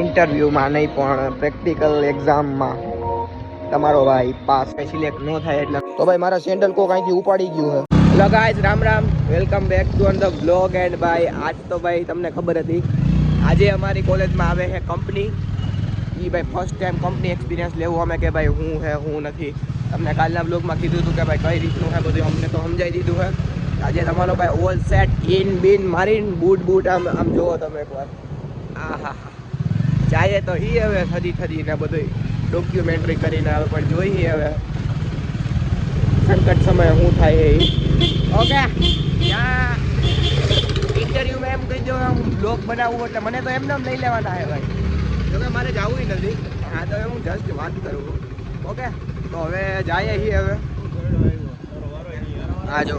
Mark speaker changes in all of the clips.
Speaker 1: ઇન્ટરવ્યૂમાં નહીં પણ પ્રેક્ટિકલ એક્ઝામમાં તમારો ભાઈ પાસ. સિલેક્ટ ન થાય એટલે તો ભાઈ મારા સેન્ડલ કોક અહીંથી ઉપાડી ગયું છે. Hello guys Ram Ram. Welcome back to on the blog and ભાઈ આજ તો ભાઈ તમને ખબર હતી આજે અમારી કોલેજમાં આવે છે કંપની એ ભાઈ ફર્સ્ટ ટાઈમ કંપની એક્સપિરિયન્સ લેવું અમે કે ભાઈ હું હે હું નથી. તમને કાલના બ્લોગમાં કીધું હતું કે ભાઈ કઈ રીતનું છે બધું અમને તો સમજાઈ દીધું છે. આજે તમારો ભાઈ ઓલ સેટ ઇન બિન મારીન બૂટ બૂટ આમ આમ જુઓ તમે એકવાર. આહા જાય તો એ હવે થદી થદી ને બધું ડોક્યુમેન્ટરી કરીને હવે પણ જોઈએ હવે. સંકટ સમયે શું થાય એ. ઓકે. ઇન્ટરવ્યુમાં એમ કહી દો હું બ્લોગ બનાવવું એટલે મને તો એમને એમ લઈ લેવાના છે ભાઈ. જોકે મારે જવું નથી. હા તો હું જસ્ટ વાત કરું. ઓકે. તો હવે જાય છીએ હવે. હા જો.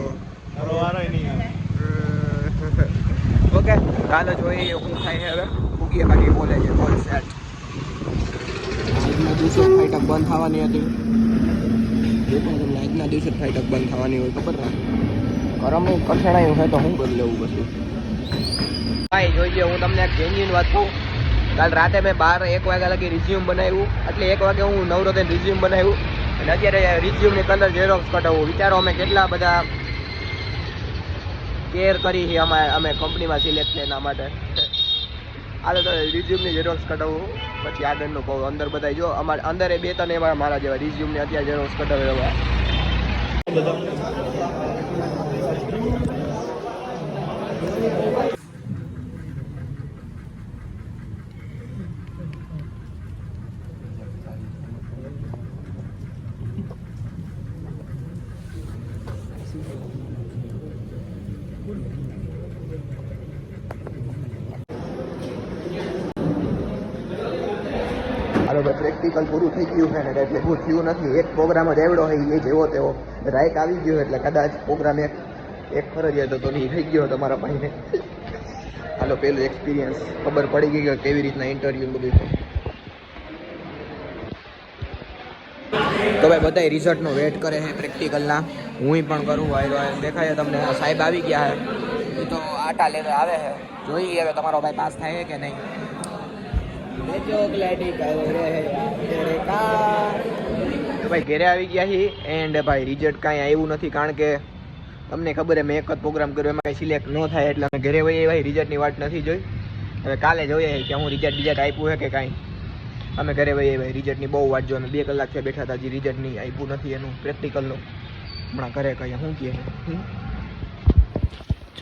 Speaker 1: ઓકે ચાલો જોઈએ શું થાય હવે. મૂકીએ બાકી બોલે છે બોલ સેટ આજના દિવસે ફાઈટક બંધ થવાની હતી. એ પણ તમને આજના દિવસે ફાઈટક બંધ થવાની હોય ખબર ના? કરમની કઠણાઈ હોય તો હું કરી લેવું પછી. ભાઈ જોઈએ હું તમને ચેન્જિંગ વાત કહું. કાલ રાતે મેં બાર એક વાગ્યા લગી રિઝ્યુમ બનાવ્યું. એટલે એક વાગે હું નવરો થઈને રિઝ્યુમ બનાવ્યું. અને અત્યારે રિઝ્યુમની કલર ઝેરોક્સ કઢાવું. વિચારો અમે કેટલા બધા કેર કરી છે અમે અમે કંપનીમાં સિલેક્ટ એના માટે. હાલો તો રિઝ્યુમની ઝેરોક્સ કઢાવું. પછી આગળનું કહું અંદર બધા જો, અમારે અંદર એ બે ત્રણ એમાં મારા જેવા રિઝ્યુમની અત્યારે ઝેરોક્સ કઢાવે એવા. હાલો ભાઈ પ્રેક્ટિકલ પૂરું થઈ ગયું છે ને, એટલે હું થયું નથી. એક પ્રોગ્રામ જ આવડો હોય એ જેવો તેવો. રાઈટ આવી ગયો એટલે કદાચ પ્રોગ્રામ એક એક ફરજિયાત હતો નહીં થઈ ગયો તમારા ભાઈને. હાલો, પેલો એક્સપિરિયન્સ ખબર પડી ગઈ કે કેવી રીતના ઇન્ટરવ્યુ બધું તો ભાઈ બધા રિઝલ્ટનો વેટ કરે છે પ્રેક્ટિકલના હું પણ કરું, વાયરો દેખાય. તમને સાહેબ આવી ગયા છે. તો આટા લેવા આવે છે. જોઈએ હવે તમારો ભાઈ પાસ થાય કે નહીં. ભાઈ, ઘરે આવી ગયા છીએ એન્ડ ભાઈ રિઝલ્ટ કાંઈ આવ્યું નથી કારણ કે તમને ખબર છે મેં એક જ પ્રોગ્રામ કર્યો એમાં કાંઈ સિલેક્ટ ન થાય એટલે અમે ઘરે વહીએ ભાઈ રિઝલ્ટની વાત નથી જોઈ. હવે કાલે જોઈએ કે હું રિઝલ્ટ રિઝલ્ટ આપ્યું છે કે કાંઈ? અમે ઘરે વહીએ ભાઈ રિઝલ્ટની બહુ વાત જો અમે બે કલાક થયા બેઠા હતા, હજી રિઝલ્ટ આપ્યું નથી એનું પ્રેક્ટિકલનું હમણાં ઘરે કહીએ શું કહે?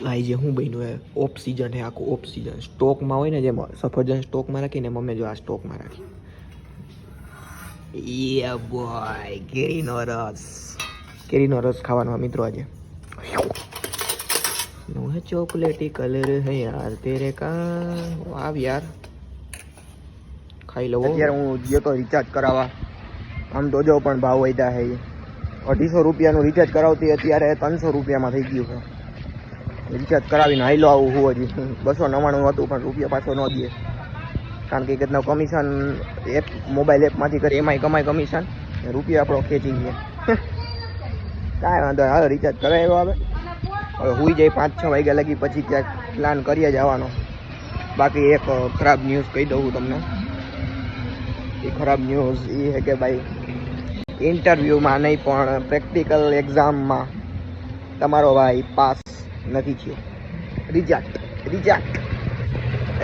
Speaker 1: ભાઈ જે હું બન્યું એ ઓફ સિઝન છે આખું ઓફ સિઝન સ્ટોકમાં હોય ને જે સફરજન સ્ટોકમાં રાખીને મમ્મી જો આ સ્ટોકમાં રાખી યે બોય કેરીનો રસ. કેરીનો રસ ખાવાનો મિત્રો આજે. નો હે ચોકલેટી કલર હે યાર, તેરે કા? વાવ યાર. ખાઈ લઉં અત્યારે હું ગયો તો રિચાર્જ કરાવવા. આમ તો જો પણ ભાવ વધ્યા હે. અઢીસો રૂપિયાનું રિચાર્જ કરાવતી અત્યારે ત્રણસો રૂપિયામાં થઈ ગયું છે. રિચાર્જ કરાવીને હાઈલો આવું હું હજી. બસો નવ્વાણું હતું, પણ રૂપિયા પાછો ન દે. કારણ કે કેટલા કમિશન એપ મોબાઈલ એપમાંથી કરી એમાંય કમાય કમિશન રૂપિયા આપણો ખેંચી ગયા. કાંઈ વાંધો. હવે રિચાર્જ કરાવ્યો હવે. હવે હુઈ જાય પાંચ છ વાગ્યા લગી પછી ક્યાંક પ્લાન કરીએ જવાનો. બાકી એક ખરાબ ન્યૂઝ કહી દઉં તમને. એ ખરાબ ન્યૂઝ એ છે કે ભાઈ ઇન્ટરવ્યૂમાં નહીં, પણ પ્રેક્ટિકલ એક્ઝામમાં તમારો ભાઈ પાસ નથી થયો. રિજેક્ટ રિજેક્ટ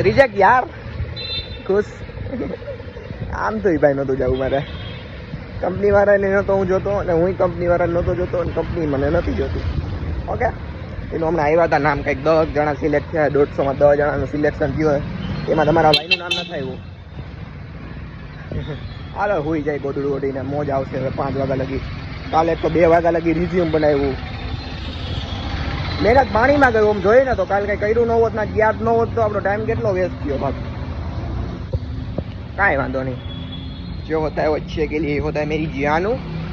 Speaker 1: રિજેક્ટ યાર. ખુશ. આમ તો એ ભાઈ નહોતું જવું મારે. કંપની વાળાને નહોતો, હું જોતો અને હું કંપની વાળાને નહોતો જોતો અને કંપની મને નથી જોતી. ઓકે એનું હમણાં આવ્યા હતા નામ કંઈક દસ જણા સિલેક્ટ થયા દોઢસોમાં દસ જણાનું સિલેક્શન થયું હોય. એમાં તમારા ભાઈનું નામ નથી આવ્યું હાલો હોઈ જાય ગોદડું ઓઢીને. મોજ આવશે હવે પાંચ વાગ્યા લગી. કાલે તો બે વાગ્યા લગી રિઝ્યુમ બનાવ્યું. મહેનત પાણીમાં ગયું આમ જોઈએ ને તો કાલે કઈ કર્યું ન હોત ના યાદ ન હોત તો આપણો ટાઈમ કેટલો વેસ્ટ થયો બાપ કાંઈ વાંધો નહીં जो होता है वो अच्छे के लिए होता है मेरी जियानू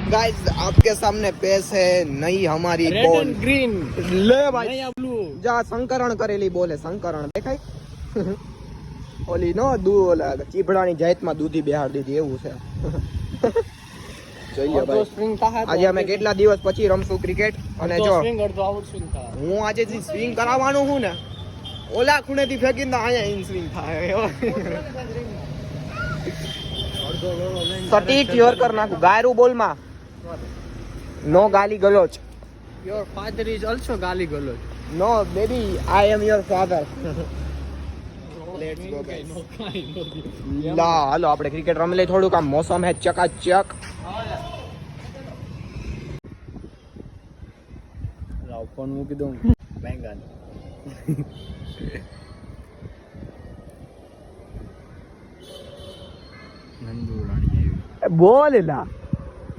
Speaker 1: गाइस आपके सामने पेश है नई हमारी बॉल
Speaker 2: ગ્રીન
Speaker 1: ले भाई
Speaker 2: અહીંયા બ્લુ
Speaker 1: જા સંકરણ કરેલી બોલે સંકરણ દેખાય ઓલી નો દૂ ઓલા ચીભડાની જાતમાં દૂધી બિહાર દીધી એવું છે ભાઈ. આજે અમે કેટલા દિવસ પછી રમશું ક્રિકેટ અને જો. હું આજે જે સ્વિંગ કરાવવાનું હું ને ઓલા ખૂણેથી ફેંકીને અહીંયા ઇન સ્વિંગ થાય. સટીટ સટીક યોર કર નાખું. ગાયરું બોલમાં. નો ગાલી ગલોચ.
Speaker 2: યોર ફાધર ઇઝ ઓલસો ગાલી ગલોચ.
Speaker 1: No baby I am your father let's go લા હાલો આપણે ક્રિકેટ રમી લઈ થોડુંક આમ મોસમ હે ચકાચક.
Speaker 2: લાવ ફોન મૂકી દઉં બેંગાન નંદુ રાણી આવી.
Speaker 1: બોલ એલા.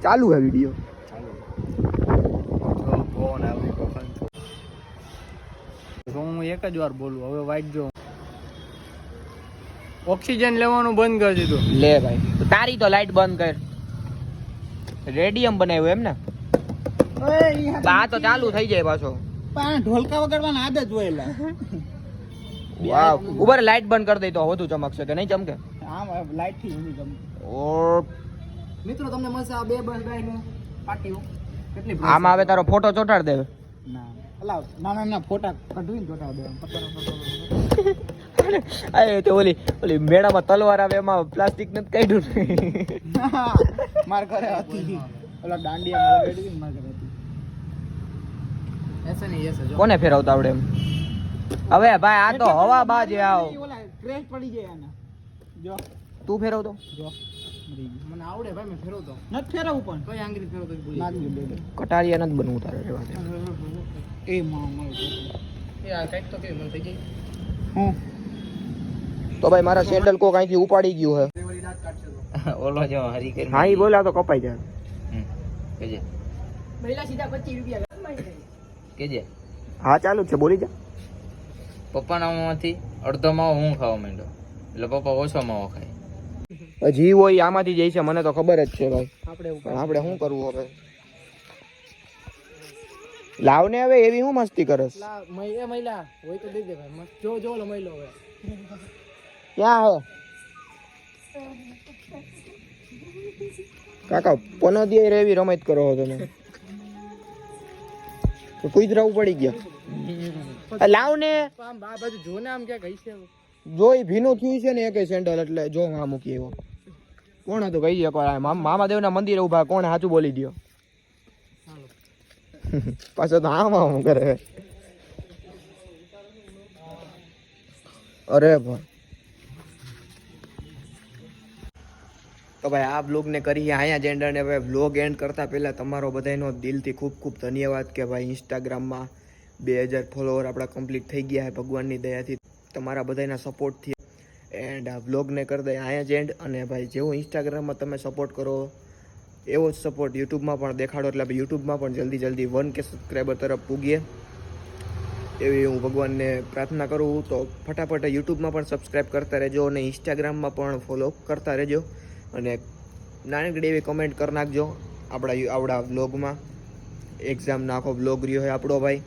Speaker 1: ચાલુ હે વિડિયો.
Speaker 2: હું એક જ વાર બોલું. હવે વાઈટ જો. ઓક્સિજન લેવાનું બંધ કરી દીધું.
Speaker 1: લે ભાઈ. તારી તો લાઈટ બંધ કર. રેડિયમ બનાવ્યું એમ ને? આ તો ચાલુ થઈ જાય પાછો.
Speaker 2: ઢોલકા વગાડવાના આદત હોય એટલે.
Speaker 1: વાવ. ઉપર લાઈટ બંધ કરી દઈ તો વધુ ચમકશે કે નહીં ચમકે?
Speaker 2: આમ લાઈટથી ઊંધી ચમકે.
Speaker 1: ઓ
Speaker 2: મિત્રો તમને મળશે આ બે બસ ગાયનો પાટીઓ કેટલી
Speaker 1: આમાં હવે તારો ફોટો ચોટાડ દે
Speaker 2: ના. અલા નાના નાના ફોટા કઢવીને ચોટાડ દે
Speaker 1: અરે તો ઓલી ઓલી મેળામાં તલવાર આવે એમાં પ્લાસ્ટિક નથી કાઢ્યું
Speaker 2: માર ઘરે હતી. ઓલા દાંડિયા મારે બેઠી માર ઘરે હતી એસે નહીં એસે જો
Speaker 1: કોને ફેરવતા આવડે એમ? હવે ભાઈ આ તો હવા બાજ આવ.
Speaker 2: ક્રેશ પડી જાય આના. જો.
Speaker 1: તું ફેરવતો?
Speaker 2: જો. મને આવડે ભાઈ મેં ફેરવતો. નથી ફેરવું પણ. કોઈ આંગળી ફેરવતો
Speaker 1: કટારિયા નથી બનવું તારે રહેવા દે.
Speaker 2: એ માં એ આ કંઈક તો કે મને થઈ ગઈ? હું?
Speaker 1: તો ભાઈ મારા સેન્ડલ કોક અહીંથી ઉપાડી ગયું હે.
Speaker 3: ઓલો જો હરી કરી
Speaker 1: હા ઈ બોલા તો કપાઈ જાય.
Speaker 3: કેજે.
Speaker 2: મહિલા સીધા 25 રૂપિયા
Speaker 3: કેજે.
Speaker 1: હા ચાલુ છે બોલી જા.
Speaker 3: પપ્પાના માંથી અડધો માવો હું ખાવા માંડ્યો. એટલે પપ્પા ઓછો માવો ખાય.
Speaker 1: હજી હોય આમાંથી જઈ છે મને તો ખબર જ છે ભાઈ.
Speaker 2: આપણે
Speaker 1: આપણે શું કરવું હવે? લાવને હવે એવી હું મસ્તી કરસ?
Speaker 2: લા મહિલા મહિલા હોય તો દઈ દે ભાઈ જો જો મહિલો હવે.
Speaker 1: ક્યાં હે? કાકા પનોદિયા રેવી રમત કરો છો તમે. તો કુતરા પડી ગયા. લાવ ને
Speaker 2: આ જો ને આમ ક્યાં ગઈ છે
Speaker 1: જોઈ ભીનું થયું છે ને એક સેન્ડલ એટલે જો હા મૂકી એવો કોણ હતું? કહી શકો મામાદેવના મંદિરે ઊભા કોણ સાચું બોલી દો પાછો તો આમ આમ કરે. અરે ભાઈ તો ભાઈ આ બ્લોગને કરીએ અહીંયા જ એન્ડ અને ભાઈ બ્લોગ એન્ડ કરતાં પહેલાં તમારો બધાનો દિલથી ખૂબ ખૂબ ધન્યવાદ કે ભાઈ ઇન્સ્ટાગ્રામમાં બે હજાર ફોલોવર આપણા કમ્પ્લીટ થઈ ગયા છે ભગવાનની દયાથી. તમારા બધાના સપોર્ટથી એન્ડ આ બ્લોગને કરી દઈએ અહીંયા જ એન્ડ અને ભાઈ જેવો ઇન્સ્ટાગ્રામમાં તમે સપોર્ટ કરો, એવો જ સપોર્ટ યુટ્યુબમાં પણ દેખાડો એટલે આપણે યુટ્યુબમાં પણ જલ્દી જલ્દી વન કે સબસ્ક્રાઈબર તરફ પૂગીએ. એવી હું ભગવાનને પ્રાર્થના કરું તો ફટાફટ યુટ્યુબમાં પણ સબસ્ક્રાઈબ કરતા રહેજો અને ઇન્સ્ટાગ્રામમાં પણ ફોલો કરતા રહેજો. અને નાનકડી એવી કમેન્ટ કરી નાખજો આપણા આવડા બ્લોગમાં એક્ઝામનો આખો બ્લોગ રહ્યો હોય આપણો ભાઈ.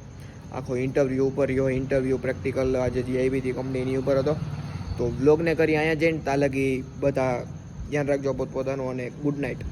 Speaker 1: આખો ઇન્ટરવ્યૂ ઉપર રહ્યો હોય ઇન્ટરવ્યૂ પ્રેક્ટિકલ આજે જે આવી કંપનીની ઉપર હતો. તો બ્લોગને કરી અહીંયા જઈને. તાલગી બધા ધ્યાન રાખજો પોતપોતાનું અને ગુડ નાઇટ